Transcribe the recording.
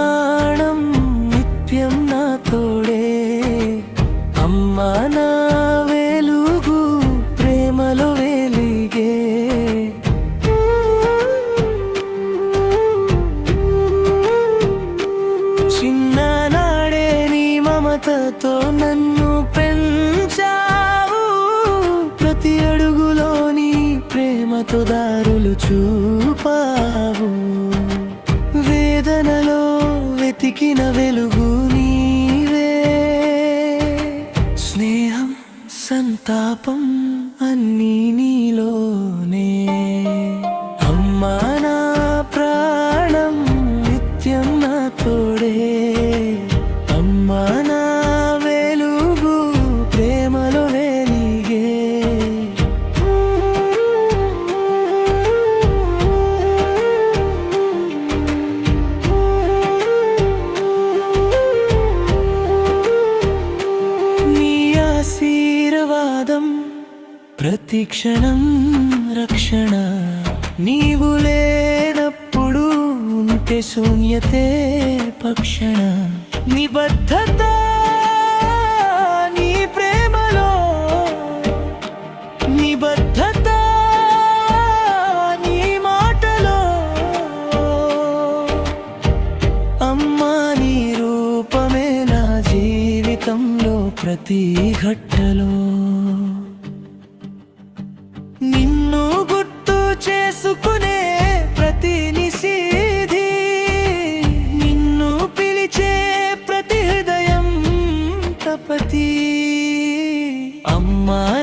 ప్రయాణం నిత్యం నా తోడే అమ్మా నా వెలుగు ప్రేమలో వెలిగే చిన్ననాడే నీ మమతతో నన్ను పెంచావు ప్రతి అడుగులోని ప్రేమతో దారులు చూపావు వెతికిన వెలుగు నీవే. స్నేహం సంతాపం అన్నీ ఆశీర్వాదం ప్రతిక్షణం రక్షణ. నీవు లేనప్పుడు ఉంటే శూన్యతే పక్షణ. నిబద్ధత ప్రతి ఘట్టలో నిన్ను గుర్తు చేసుకునే ప్రతి నిషేధి నిన్ను పిలిచే ప్రతి హృదయం తపతి. అమ్మా